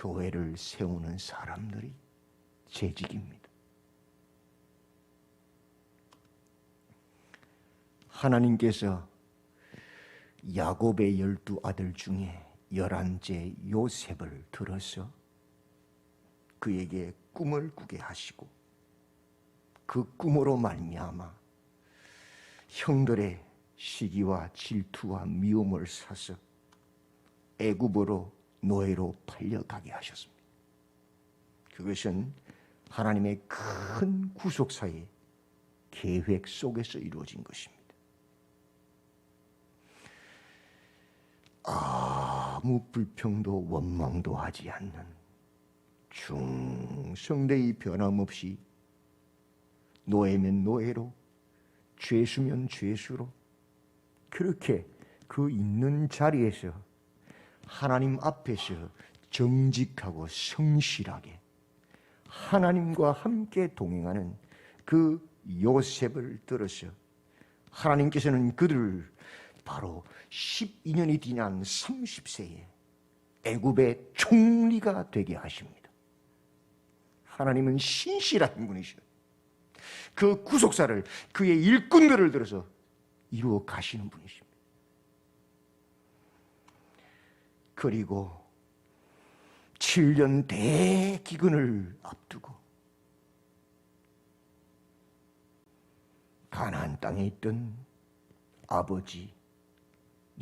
교회를 세우는 사람들이 재직입니다. 하나님께서 야곱의 열두 아들 중에 열한째 요셉을 들어서 그에게 꿈을 꾸게 하시고 그 꿈으로 말미암아 형들의 시기와 질투와 미움을 사서 애굽으로 노예로 팔려가게 하셨습니다. 그것은 하나님의 큰 구속사의 계획 속에서 이루어진 것입니다. 아무 불평도 원망도 하지 않는 중성대의 변함없이 노예면 노예로 죄수면 죄수로 그렇게 그 있는 자리에서 하나님 앞에서 정직하고 성실하게 하나님과 함께 동행하는 그 요셉을 들어서 하나님께서는 그들을 바로 12년이 지난 30세에 애굽의 총리가 되게 하십니다. 하나님은 신실한 분이셔. 그 구속사를 그의 일꾼들을 들어서 이루어 가시는 분이십니다. 그리고 7년 대기근을 앞두고 가나안 땅에 있던 아버지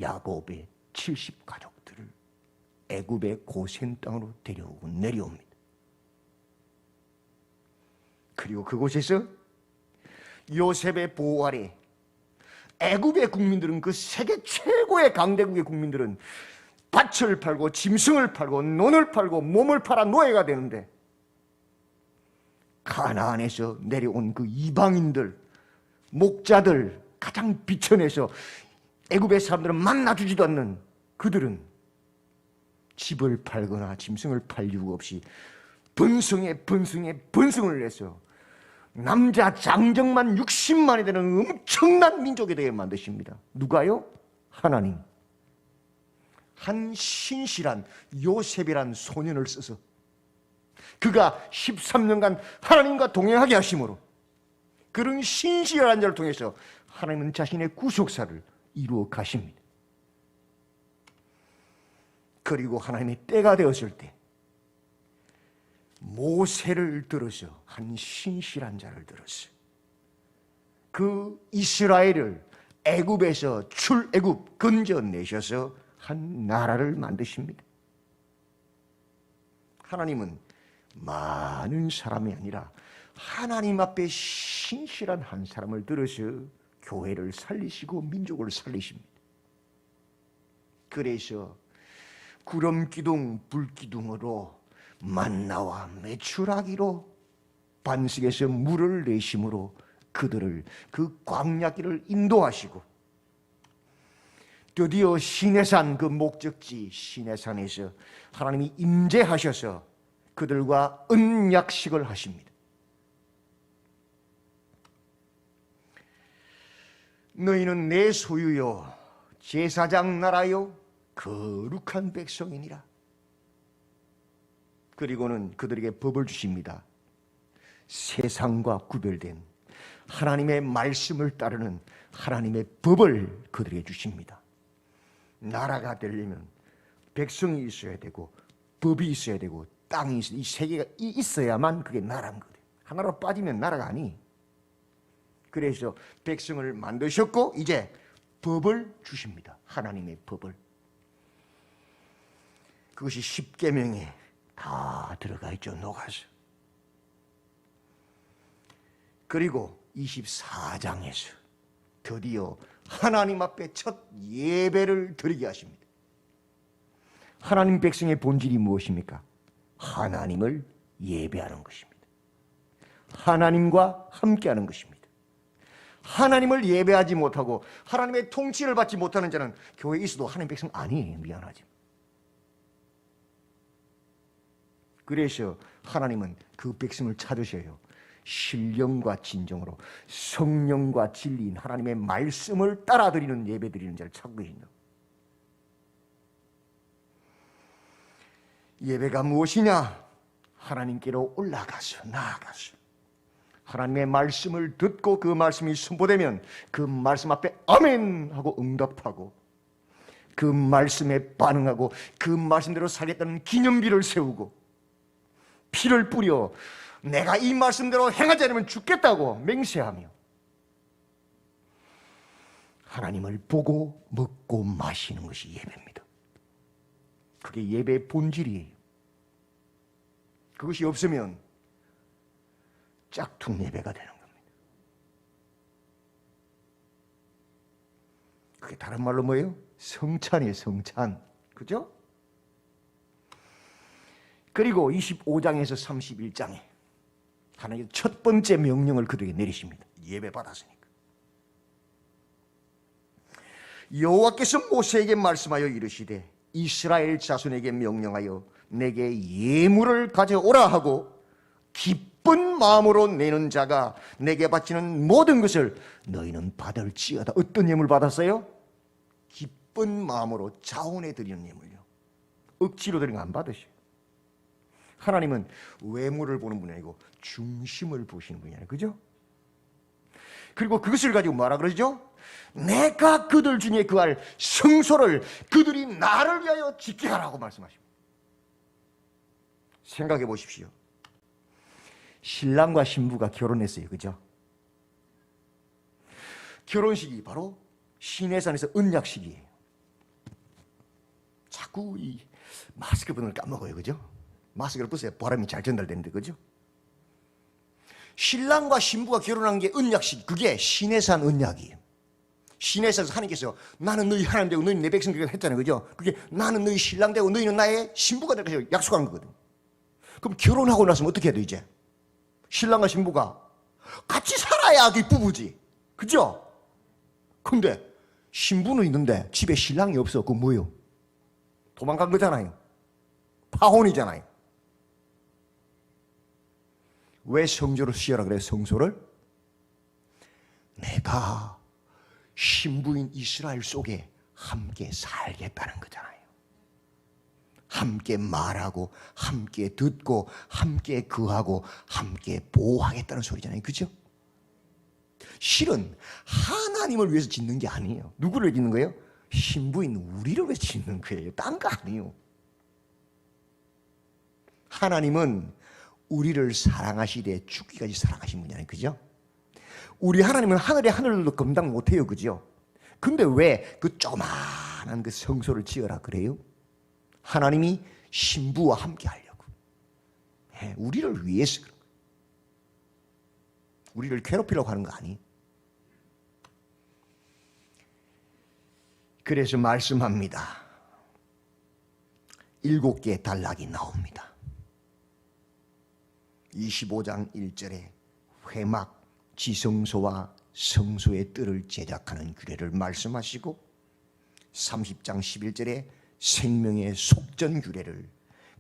야곱의 70 가족들을 애굽의 고센 땅으로 데려오고 내려옵니다. 그리고 그곳에서 요셉의 보호 아래 애굽의 국민들은 그 세계 최고의 강대국의 국민들은 밭을 팔고 짐승을 팔고 논을 팔고 몸을 팔아 노예가 되는데 가나안에서 내려온 그 이방인들 목자들 가장 비천해서 애굽의 사람들은 만나주지도 않는 그들은 집을 팔거나 짐승을 팔 이유가 없이 번성에 번성에 번성을 내서 남자 장정만 60만이 되는 엄청난 민족이 되게 만드십니다. 누가요? 하나님. 한 신실한 요셉이란 소년을 써서 그가 13년간 하나님과 동행하게 하심으로 그런 신실한 자를 통해서 하나님은 자신의 구속사를 이루어 가십니다. 그리고 하나님의 때가 되었을 때 모세를 들어서 한 신실한 자를 들었어요. 그 이스라엘을 애굽에서 출애굽 건져내셔서 한 나라를 만드십니다. 하나님은 많은 사람이 아니라 하나님 앞에 신실한 한 사람을 들어서 교회를 살리시고 민족을 살리십니다. 그래서 구름 기둥, 불 기둥으로 만나와 매출하기로 반석에서 물을 내심으로 그들을 그 광야길을 인도하시고 드디어 시내산 그 목적지 시내산에서 하나님이 임재하셔서 그들과 은약식을 하십니다. 너희는 내 소유요 제사장 나라요 거룩한 백성이니라. 그리고는 그들에게 법을 주십니다. 세상과 구별된 하나님의 말씀을 따르는 하나님의 법을 그들에게 주십니다. 나라가 되려면 백성이 있어야 되고 법이 있어야 되고 땅이 있어야 이 세 계가 있어야만 그게 나라인 거예요. 하나로 빠지면 나라가 아니. 그래서 백성을 만드셨고 이제 법을 주십니다. 하나님의 법을. 그것이 십계명에 다 들어가 있죠. 녹아서. 그리고 24장에서 드디어 하나님 앞에 첫 예배를 드리게 하십니다. 하나님 백성의 본질이 무엇입니까? 하나님을 예배하는 것입니다. 하나님과 함께하는 것입니다. 하나님을 예배하지 못하고 하나님의 통치를 받지 못하는 자는 교회에 있어도 하나님 백성 아니에요. 미안하지. 그래서 하나님은 그 백성을 찾으셔요. 신령과 진정으로 성령과 진리인 하나님의 말씀을 따라드리는 예배 드리는 자를 찾고 계신다. 예배가 무엇이냐? 하나님께로 올라가서 나아가서 하나님의 말씀을 듣고 그 말씀이 선포되면 그 말씀 앞에 아멘 하고 응답하고 그 말씀에 반응하고 그 말씀대로 살겠다는 기념비를 세우고 피를 뿌려 내가 이 말씀대로 행하지 않으면 죽겠다고 맹세하며 하나님을 보고 먹고 마시는 것이 예배입니다. 그게 예배의 본질이에요. 그것이 없으면 짝퉁 예배가 되는 겁니다. 그게 다른 말로 뭐예요? 성찬이에요, 성찬. 그죠? 그리고 25장에서 31장에 하나님의 첫 번째 명령을 그들에게 내리십니다. 예배 받았으니까. 여호와께서 모세에게 말씀하여 이르시되 이스라엘 자손에게 명령하여 내게 예물을 가져오라 하고 기쁜 마음으로 내는 자가 내게 바치는 모든 것을 너희는 받을지어다. 어떤 예물 받았어요? 기쁜 마음으로 자원해 드리는 예물요. 억지로 드리는 거안 받으셔요. 하나님은 외모를 보는 분이 아니고 중심을 보시는 분이 아니에요. 그죠? 그리고 그것을 가지고 뭐라 그러죠? 내가 그들 중에 그할 성소를 그들이 나를 위하여 짓게 하라고 말씀하십니다. 생각해 보십시오. 신랑과 신부가 결혼했어요. 그죠? 결혼식이 바로 시내산에서 은약식이에요. 자꾸 이 마스크 분을 까먹어요. 그죠? 마스크를 벗어야 바람이 잘 전달되는데. 그죠? 신랑과 신부가 결혼한 게 은약식. 그게 시내산 은약이에요. 시내산에서 하나님께서 나는 너희 하나님 되고 너희는 내 백성 되고 했잖아요. 그죠? 그게 나는 너희 신랑 되고 너희는 나의 신부가 될까 약속한 거거든. 그럼 결혼하고 나서면 어떻게 해야 돼, 이제? 신랑과 신부가 같이 살아야 그 부부지. 그죠? 근데 신부는 있는데 집에 신랑이 없어. 그건 뭐요? 도망간 거잖아요. 파혼이잖아요. 왜 성조를 쓰여라 그래, 성소를? 내가 신부인 이스라엘 속에 함께 살겠다는 거잖아요. 함께 말하고, 함께 듣고, 함께 그하고, 함께 보호하겠다는 소리잖아요. 그죠? 실은 하나님을 위해서 짓는 게 아니에요. 누구를 짓는 거예요? 신부인 우리를 위해서 짓는 거예요. 딴 거 아니에요. 하나님은 우리를 사랑하시되 죽기까지 사랑하신 분이 아니에요. 그죠? 우리 하나님은 하늘의 하늘도 감당 못해요. 그죠? 근데 왜 그 조만한 그 성소를 지어라 그래요? 하나님이 신부와 함께 하려고. 예, 우리를 위해서 그런 거예요. 우리를 괴롭히려고 하는 거 아니? 그래서 말씀합니다. 일곱 개의 단락이 나옵니다. 25장 1절에 회막, 지성소와 성소의 뜰을 제작하는 규례를 말씀하시고 30장 11절에 생명의 속전 규례를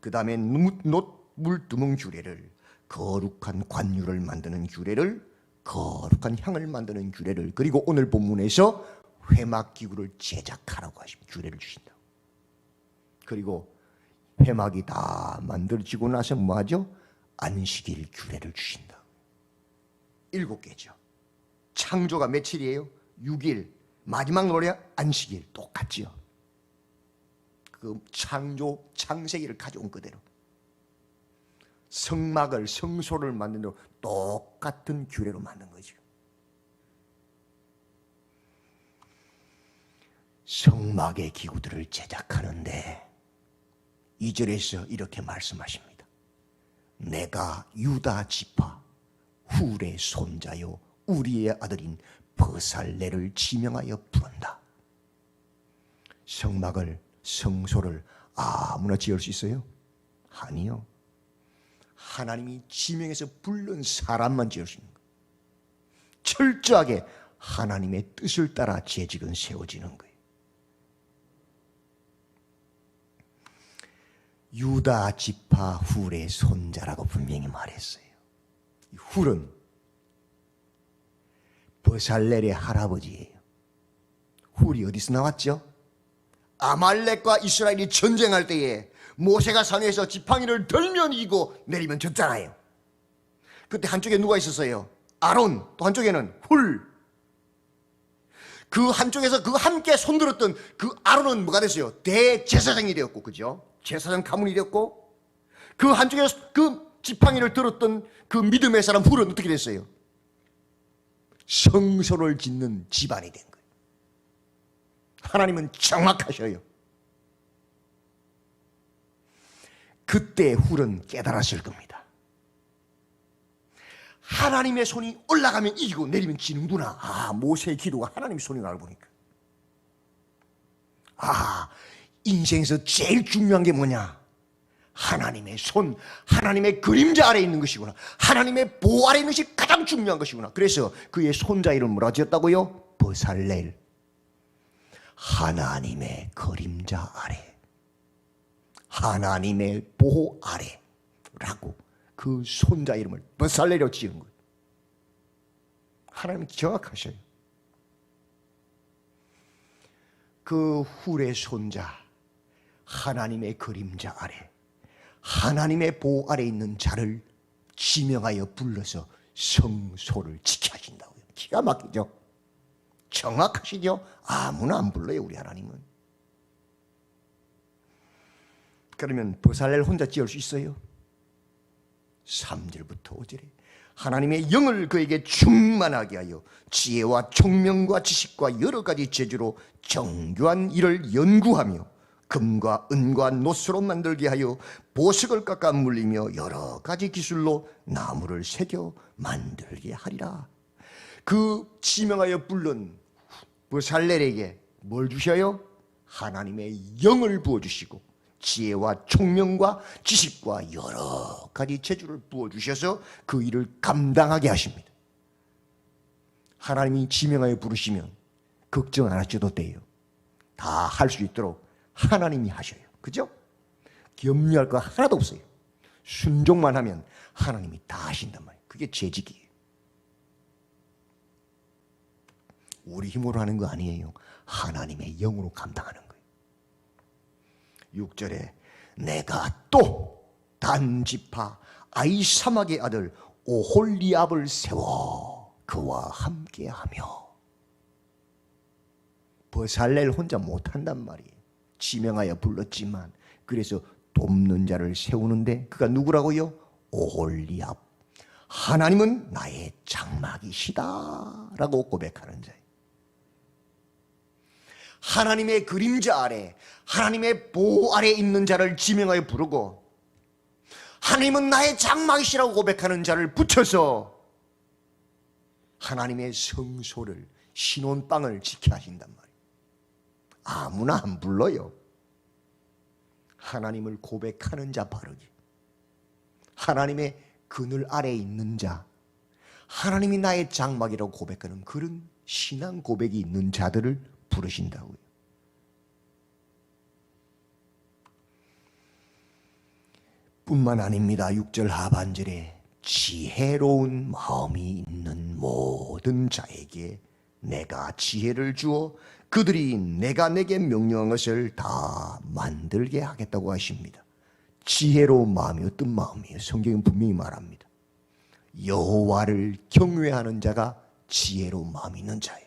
그 다음에 물두멍 규례를 거룩한 관유를 만드는 규례를 거룩한 향을 만드는 규례를 그리고 오늘 본문에서 회막 기구를 제작하라고 하십니다. 규례를 주신다. 그리고 회막이 다 만들어지고 나서 뭐하죠? 안식일 규례를 주신다. 일곱 개죠. 창조가 며칠이에요? 6일. 마지막 노래 안식일 똑같지요. 그 창조 창세기를 가져온 그대로 성막을 성소를 만든 대로 똑같은 규례로 만든 거죠. 성막의 기구들을 제작하는데 2절에서 이렇게 말씀하십니다. 내가 유다 지파 훌의 손자요 우리의 아들인 버살레를 지명하여 부른다. 성막을 성소를 아무나 지을 수 있어요? 아니요. 하나님이 지명해서 부른 사람만 지을 수 있는 거예요. 철저하게 하나님의 뜻을 따라 재직은 세워지는 거예요. 유다 지파 훌의 손자라고 분명히 말했어요. 훌은 버살렐의 할아버지예요. 훌이 어디서 나왔죠? 아말렉과 이스라엘이 전쟁할 때에 모세가 산에서 지팡이를 들면 이기고 내리면 졌잖아요. 그때 한쪽에 누가 있었어요? 아론, 또 한쪽에는 훌. 그 한쪽에서 그 함께 손들었던 그 아론은 뭐가 됐어요? 대제사장이 되었고, 그죠? 제사장 가문이 되었고, 그 한쪽에서 그 지팡이를 들었던 그 믿음의 사람 훌은 어떻게 됐어요? 성소를 짓는 집안이 된 거예요. 하나님은 정확하셔요. 그때 훌은 깨달았을 겁니다. 하나님의 손이 올라가면 이기고 내리면 지는구나. 아, 모세의 기도가 하나님의 손인 걸 보니까. 아, 인생에서 제일 중요한 게 뭐냐? 하나님의 손, 하나님의 그림자 아래 있는 것이구나. 하나님의 보호 아래 있는 것이 가장 중요한 것이구나. 그래서 그의 손자 이름 뭐라 지었다고요? 버살렐. 하나님의 그림자 아래. 하나님의 보호 아래 라고 그 손자 이름을 버살레로 지은 거예요. 하나님이 정확하셔요. 그 훌의 손자 하나님의 그림자 아래 하나님의 보호 아래 있는 자를 지명하여 불러서 성소를 지켜 하신다고요. 기가 막히죠. 정확하시죠. 아무나 안 불러요 우리 하나님은. 그러면 버살렐 혼자 지을 수 있어요? 3절부터 5절에 하나님의 영을 그에게 충만하게 하여 지혜와 총명과 지식과 여러 가지 재주로 정교한 일을 연구하며 금과 은과 노스로 만들게 하여 보석을 깎아 물리며 여러 가지 기술로 나무를 새겨 만들게 하리라. 그 지명하여 불른 버살렐에게 뭘 주셔요? 하나님의 영을 부어 주시고 지혜와 총명과 지식과 여러 가지 재주를 부어 주셔서 그 일을 감당하게 하십니다. 하나님이 지명하여 부르시면 걱정 안 하셔도 돼요. 다 할 수 있도록 하나님이 하셔요. 그죠? 염려할 거 하나도 없어요. 순종만 하면 하나님이 다 하신단 말이에요. 그게 재직이에요. 우리 힘으로 하는 거 아니에요. 하나님의 영으로 감당하는 거예요. 6절에 내가 또 단지파 아이사막의 아들 오홀리압을 세워 그와 함께하며 버살렐 혼자 못한단 말이에요. 지명하여 불렀지만 그래서 돕는 자를 세우는데 그가 누구라고요? 오홀리압. 하나님은 나의 장막이시다라고 고백하는 자예요. 하나님의 그림자 아래, 하나님의 보호 아래 있는 자를 지명하여 부르고 하나님은 나의 장막이시라고 고백하는 자를 붙여서 하나님의 성소를 신혼방을 지켜 하신단 말이에요. 아무나 안 불러요. 하나님을 고백하는 자 바르기. 하나님의 그늘 아래 있는 자. 하나님이 나의 장막이라고 고백하는 그런 신앙 고백이 있는 자들을 부르신다고요. 뿐만 아닙니다. 6절 하반절에 지혜로운 마음이 있는 모든 자에게 내가 지혜를 주어 그들이 내가 내게 명령한 것을 다 만들게 하겠다고 하십니다. 지혜로운 마음이 어떤 마음이에요? 성경은 분명히 말합니다. 여호와를 경외하는 자가 지혜로운 마음이 있는 자예요.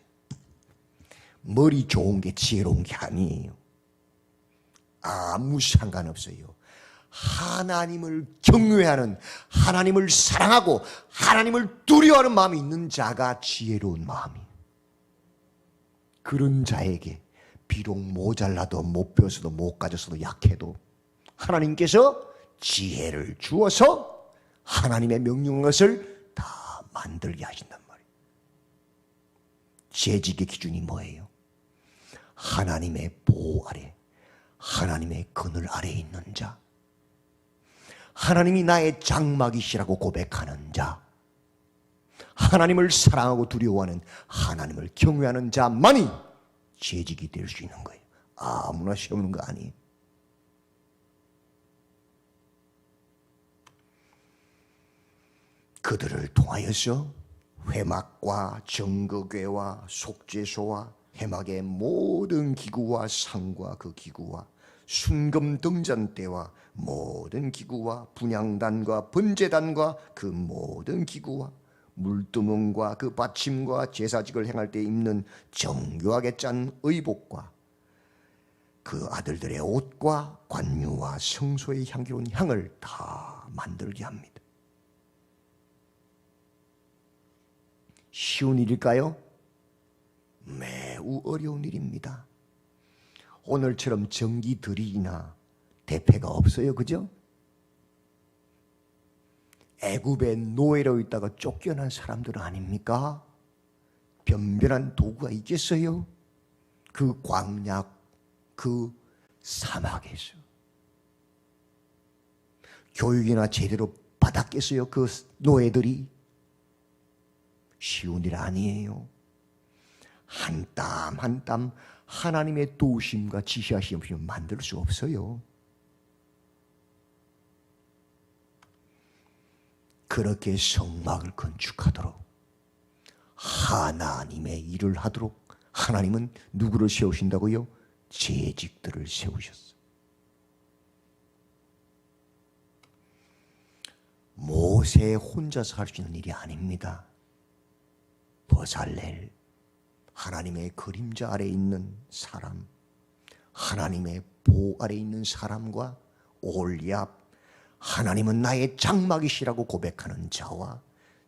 머리 좋은 게 지혜로운 게 아니에요. 아무 상관없어요. 하나님을 경외하는, 하나님을 사랑하고, 하나님을 두려워하는 마음이 있는 자가 지혜로운 마음이에요. 그런 자에게 비록 모자라도 못 배워서도 못 가졌어도 약해도 하나님께서 지혜를 주어서 하나님의 명령한 것을 다 만들게 하신단 말이에요. 재직의 기준이 뭐예요? 하나님의 보호 아래, 하나님의 그늘 아래 있는 자, 하나님이 나의 장막이시라고 고백하는 자, 하나님을 사랑하고 두려워하는 하나님을 경외하는 자만이 재직이 될 수 있는 거예요. 아무나 세우는 거 아니에요. 그들을 통하여서 회막과 정거궤와 속죄소와 해막의 모든 기구와 상과 그 기구와 순금 등잔 때와 모든 기구와 분양단과 번제단과 그 모든 기구와 물두멍과 그 받침과 제사직을 행할 때 입는 정교하게 짠 의복과 그 아들들의 옷과 관유와 성소의 향기로운 향을 다 만들게 합니다. 쉬운 일일까요? 매우 어려운 일입니다. 오늘처럼 정기 들이나 대패가 없어요. 그죠? 애굽의 노예로 있다가 쫓겨난 사람들 아닙니까? 변변한 도구가 있겠어요? 그 광야, 그 사막에서. 교육이나 제대로 받았겠어요? 그 노예들이? 쉬운 일 아니에요. 한 땀 한 땀 하나님의 도우심과 지시하심 없이 만들 수 없어요. 그렇게 성막을 건축하도록 하나님의 일을 하도록 하나님은 누구를 세우신다고요? 재직들을 세우셨어. 모세 혼자서 할 수 있는 일이 아닙니다. 버살렐 하나님의 그림자 아래 있는 사람, 하나님의 보 아래 있는 사람과 올리압, 하나님은 나의 장막이시라고 고백하는 자와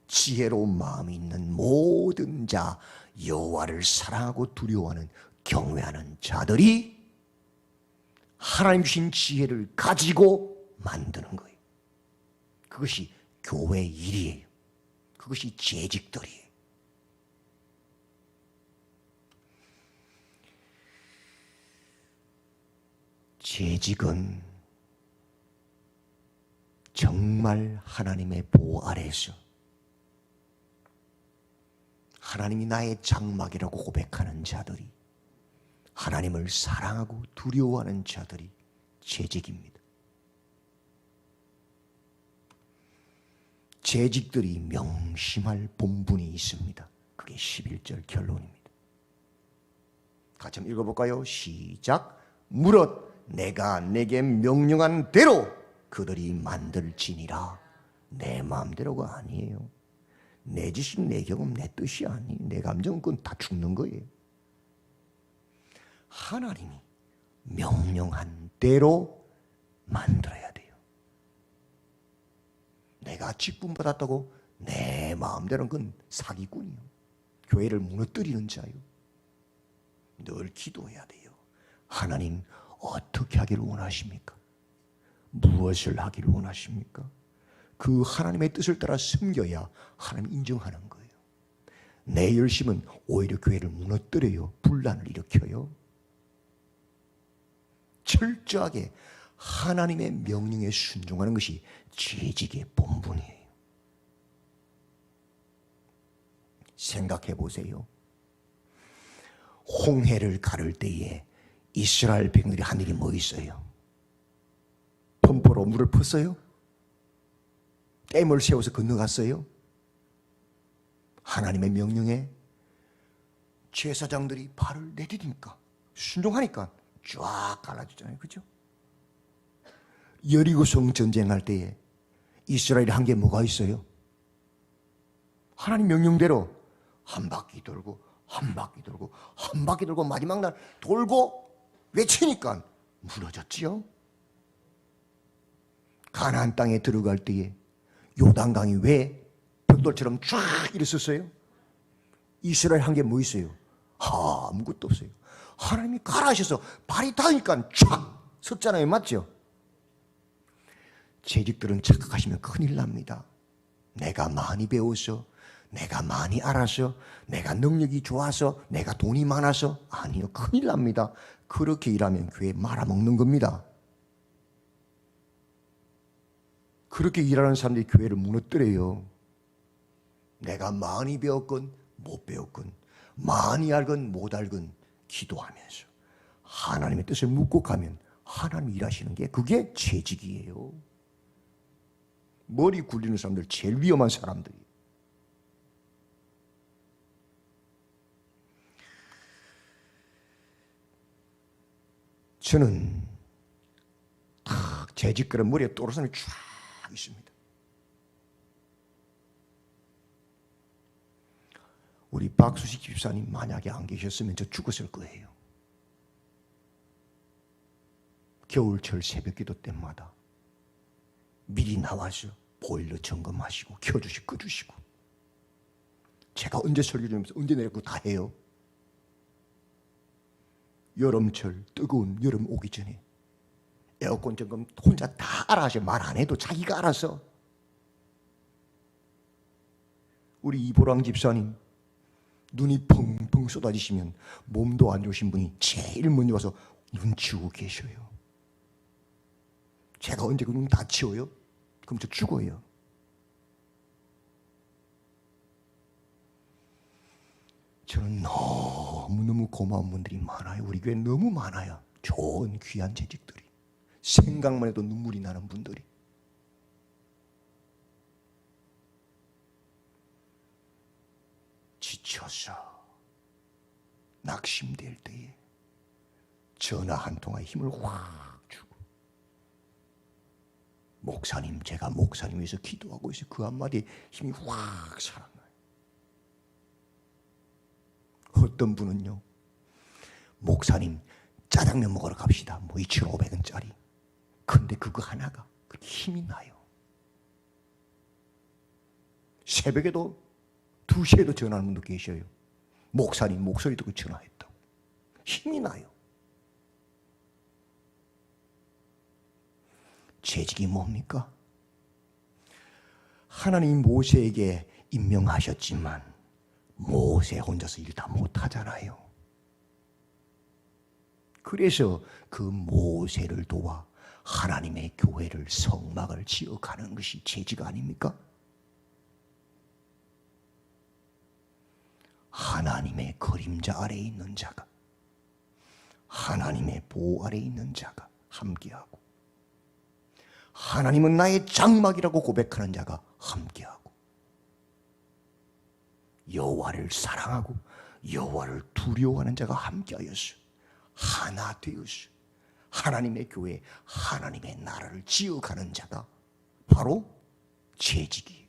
지혜로운 마음이 있는 모든 자, 여호와를 사랑하고 두려워하는 경외하는 자들이 하나님 주신 지혜를 가지고 만드는 거예요. 그것이 교회 일이에요. 그것이 재직들이에요. 재직은 정말 하나님의 보호 아래에서 하나님이 나의 장막이라고 고백하는 자들이 하나님을 사랑하고 두려워하는 자들이 재직입니다. 재직들이 명심할 본분이 있습니다. 그게 11절 결론입니다. 같이 읽어볼까요? 시작. 무릇 내가 내게 명령한 대로 그들이 만들지니라. 내 마음대로가 아니에요. 내 지식, 내 경험, 내 뜻이 아니. 내 감정은 그건 다 죽는 거예요. 하나님이 명령한 대로 만들어야 돼요. 내가 직분 받았다고 내 마음대로는 그건 사기꾼이요. 교회를 무너뜨리는 자요. 늘 기도해야 돼요. 하나님 어떻게 하기를 원하십니까? 무엇을 하기를 원하십니까? 그 하나님의 뜻을 따라 숨겨야 하나님 인정하는 거예요. 내 열심은 오히려 교회를 무너뜨려요. 분란을 일으켜요. 철저하게 하나님의 명령에 순종하는 것이 재직의 본분이에요. 생각해 보세요. 홍해를 가를 때에 이스라엘 백성들이 한 일이 뭐 있어요? 펌포로 물을 푸어요? 댐을 세워서 건너갔어요? 하나님의 명령에 제사장들이 발을 내디디니까 순종하니까 쫙 갈라지잖아요. 그죠? 여리고성 전쟁할 때에 이스라엘이 한 게 뭐가 있어요? 하나님 명령대로 한 바퀴 돌고 한 바퀴 돌고 한 바퀴 돌고 마지막 날 돌고 외치니까 무너졌지요. 가나안 땅에 들어갈 때에 요단강이 왜 벽돌처럼 쫙 일었었어요? 이스라엘 한 게 뭐 있어요? 아무것도 없어요. 하나님이 가라 하셔서 발이 닿으니까 쫙 섰잖아요. 맞죠? 재직들은 착각하시면 큰일 납니다. 내가 많이 배워서, 내가 많이 알아서, 내가 능력이 좋아서, 내가 돈이 많아서 아니요. 큰일 납니다. 그렇게 일하면 교회 말아먹는 겁니다. 그렇게 일하는 사람들이 교회를 무너뜨려요. 내가 많이 배웠건 못 배웠건 많이 알건 못 알건 기도하면서 하나님의 뜻을 묻고 가면 하나님 일하시는 게 그게 재직이에요. 머리 굴리는 사람들 제일 위험한 사람들이. 저는 재직그릇 머리에 또르선이 쫙 있습니다. 우리 박수식 집사님 만약에 안 계셨으면 저 죽었을 거예요. 겨울철 새벽 기도 때마다 미리 나와서 보일러 점검하시고 켜주시고 꺼주시고 제가 언제 설교 중면서 언제 내렸고 다 해요. 여름철 뜨거운 여름 오기 전에 에어컨 점검 혼자 다 알아 하셔 말안 해도 자기가 알아서 우리 이보랑 집사님 눈이 펑펑 쏟아지시면 몸도 안 좋으신 분이 제일 먼저 와서 눈 치우고 계셔요. 제가 언제 그 눈 다 치워요? 그럼 저 죽어요. 저는 너무너무 고마운 분들이 많아요. 우리 교회 너무 많아요. 좋은 귀한 재직들이. 생각만 해도 눈물이 나는 분들이. 지쳐서 낙심될 때에 전화 한 통화에 힘을 확 주고 목사님 제가 목사님 위해서 기도하고 있어요. 그 한마디에 힘이 확 살아나요. 어떤 분은요. 목사님 짜장면 먹으러 갑시다. 뭐 2,500원짜리. 근데 그거 하나가 그렇게 힘이 나요. 새벽에도 2시에도 전화하는 분도 계셔요. 목사님 목소리 듣고 전화했다고. 힘이 나요. 재직이 뭡니까? 하나님 모세에게 임명하셨지만 모세 혼자서 일 다 못하잖아요. 그래서 그 모세를 도와 하나님의 교회를 성막을 지어 가는 것이 재직 아닙니까? 하나님의 그림자 아래에 있는 자가 하나님의 보호 아래에 있는 자가 함께하고 하나님은 나의 장막이라고 고백하는 자가 함께하고 여호와를 사랑하고 여호와를 두려워하는 자가 함께하였어 하나 되었어 하나님의 교회 하나님의 나라를 지어가는 자가 바로 재직이에요.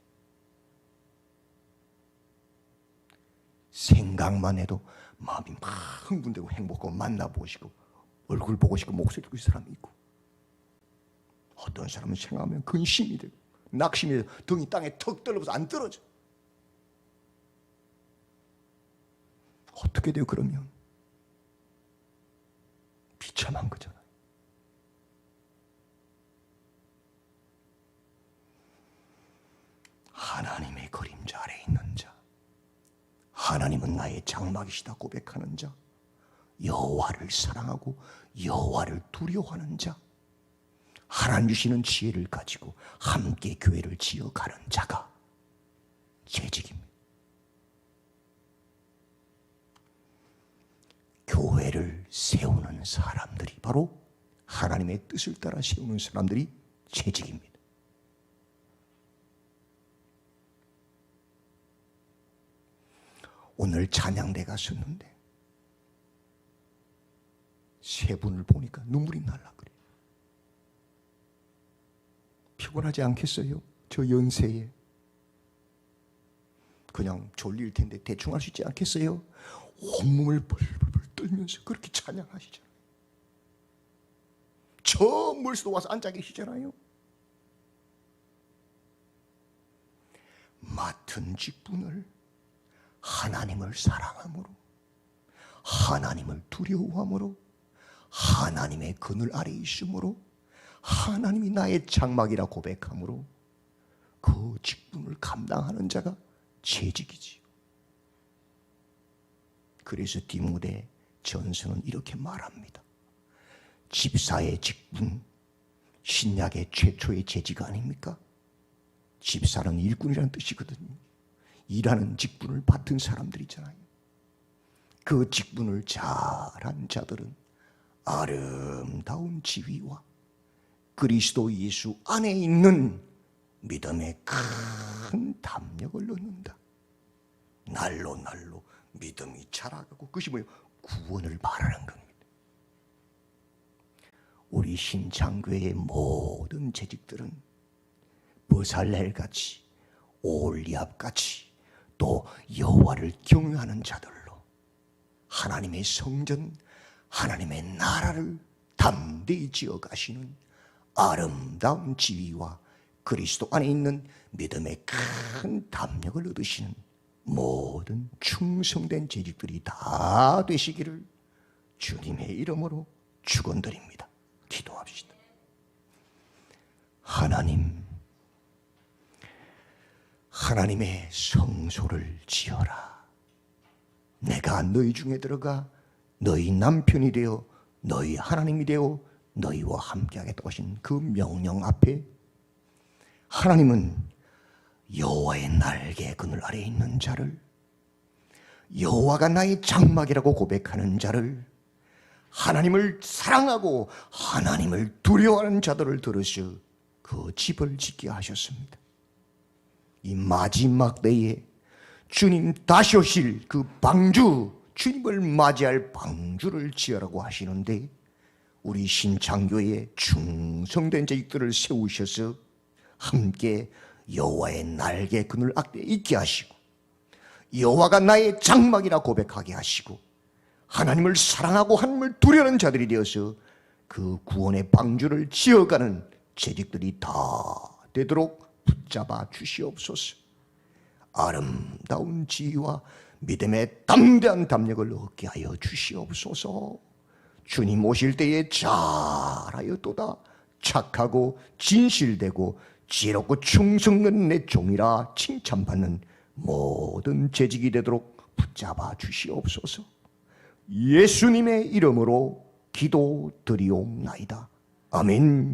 생각만 해도 마음이 막 흥분되고 행복하고 만나보시고 얼굴 보고 싶고 목소리 듣고 있는 사람이 있고. 어떤 사람은 생각하면 근심이 되고 낙심이 되고 등이 땅에 턱 떨려서 안 떨어져. 어떻게 돼요 그러면? 비참한 거잖아요 하나님의 그림자 아래 있는 자 하나님은 나의 장막이시다 고백하는 자 여호와를 사랑하고 여호와를 두려워하는 자 하나님 주시는 지혜를 가지고 함께 교회를 지어가는 자가 재직입니다. 교회를 세우는 사람들이 바로 하나님의 뜻을 따라 세우는 사람들이 재직입니다. 오늘 찬양대 갔었는데 세 분을 보니까 눈물이 날라 그래. 피곤하지 않겠어요? 저 연세에 그냥 졸릴 텐데 대충 할 수 있지 않겠어요? 온몸을 벌벌벌 떨면서 그렇게 찬양하시잖아요. 저 멀리서 와서 앉아 계시잖아요. 맡은 직분을 하나님을 사랑함으로 하나님을 두려워함으로 하나님의 그늘 아래 있으므로 하나님이 나의 장막이라 고백함으로 그 직분을 감당하는 자가 재직이지요. 그래서 디모데 전서는 이렇게 말합니다. 집사의 직분, 신약의 최초의 재직 아닙니까? 집사는 일꾼이라는 뜻이거든요. 일하는 직분을 맡은 사람들이잖아요. 그 직분을 잘한 자들은 아름다운 지위와 그리스도 예수 안에 있는 믿음의 큰 담력을 얻는다. 날로 날로 믿음이 자라가고 그것이 뭐예요? 구원을 말하는 겁니다. 우리 신창교회의 모든 재직들은 버살렐같이 올리압같이 또 여호와를 경외하는 자들로 하나님의 성전, 하나님의 나라를 담대히 지어 가시는 아름다운 지위와 그리스도 안에 있는 믿음의 큰 담력을 얻으시는 모든 충성된 재직들이 다 되시기를 주님의 이름으로 축원드립니다. 기도합시다. 하나님, 하나님의 성소를 지어라. 내가 너희 중에 들어가 너희 남편이 되어 너희 하나님이 되어 너희와 함께하겠다고 하신 그 명령 앞에 하나님은 여호와의 날개 그늘 아래 있는 자를 여호와가 나의 장막이라고 고백하는 자를 하나님을 사랑하고 하나님을 두려워하는 자들을 들으셔 그 집을 짓게 하셨습니다. 이 마지막 때에 주님 다시 오실 그 방주, 주님을 맞이할 방주를 지으라고 하시는데 우리 신창교의 충성된 자들을 세우셔서 함께 여호와의 날개 그늘 악대 있게 하시고 여호와가 나의 장막이라 고백하게 하시고 하나님을 사랑하고 하나님을 두려는 자들이 되어서 그 구원의 방주를 지어가는 재직들이 다 되도록 붙잡아 주시옵소서. 아름다운 지위와 믿음의 담대한 담력을 얻게 하여 주시옵소서. 주님 오실 때에 잘하여 또다 착하고 진실되고 지혜롭고 충성된 내 종이라 칭찬받는 모든 재직이 되도록 붙잡아 주시옵소서. 예수님의 이름으로 기도 드리옵나이다. 아멘.